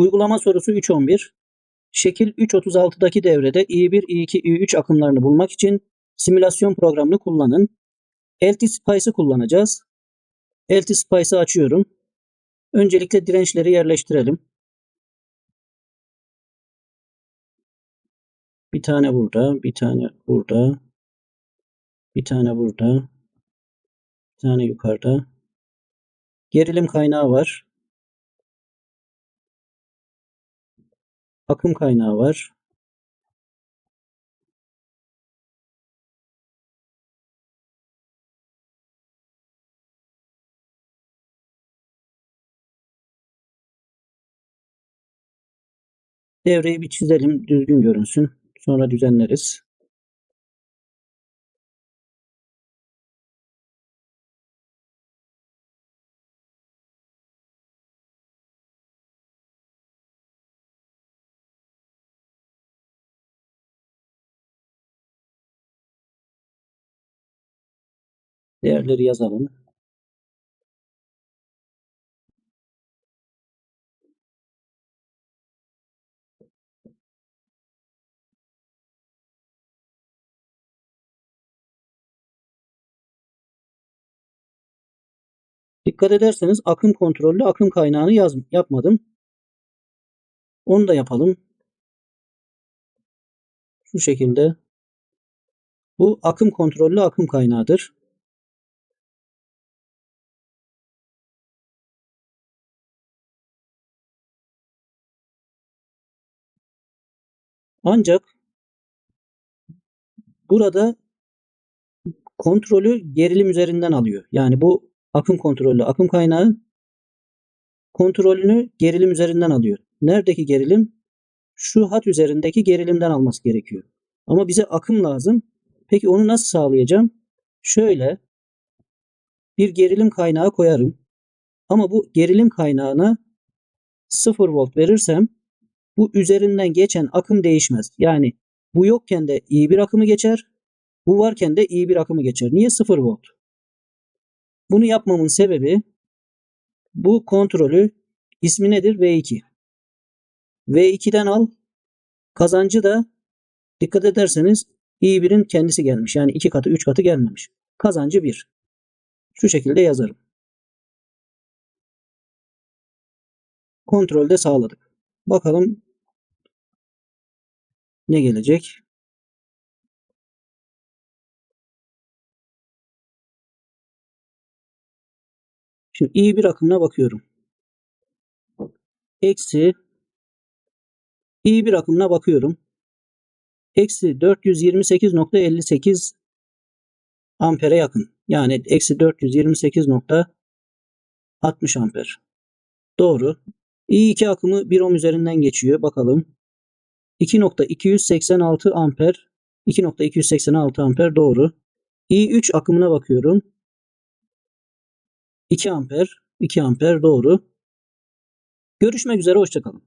Uygulama sorusu 3.11. Şekil 3.36'daki devrede I1, I2, I3 akımlarını bulmak için simülasyon programını kullanın. LT-Spice'ı kullanacağız. LT-Spice'ı açıyorum. Öncelikle dirençleri yerleştirelim. Bir tane burada, bir tane burada, bir tane burada, bir tane yukarıda. Gerilim kaynağı var. Akım kaynağı var. Devreyi bir çizelim, düzgün görünsün. Sonra düzenleriz. Değerleri yazalım. Dikkat ederseniz akım kontrollü akım kaynağını yaz, yapmadım. Onu da yapalım. Şu şekilde. Bu akım kontrollü akım kaynağıdır. Ancak burada kontrolü gerilim üzerinden alıyor. Yani bu akım kontrollü akım kaynağı kontrolünü gerilim üzerinden alıyor. Neredeki gerilim? Şu hat üzerindeki gerilimden alması gerekiyor. Ama bize akım lazım. Peki onu nasıl sağlayacağım? Şöyle bir gerilim kaynağı koyarım. Ama bu gerilim kaynağına 0 volt verirsem bu üzerinden geçen akım değişmez. Yani bu yokken de iyi bir akımı geçer. Bu varken de iyi bir akımı geçer. Niye 0 volt? Bunu yapmamın sebebi bu kontrolü ismi nedir? V2. V2'den al. Kazancı da dikkat ederseniz i1'in kendisi gelmiş. Yani 2 katı 3 katı gelmemiş. Kazancı 1. Şu şekilde yazarım. Kontrolde sağladık. Bakalım ne gelecek? Şimdi iyi bir akımına bakıyorum. Eksi iyi bir akımına bakıyorum. Eksi 428.58 ampere yakın. Yani eksi 428.60 amper. Doğru. I2 akımı 1 ohm üzerinden geçiyor. Bakalım. 2.286 amper. 2.286 amper doğru. I3 akımına bakıyorum. 2 amper. 2 amper doğru. Görüşmek üzere. Hoşçakalın.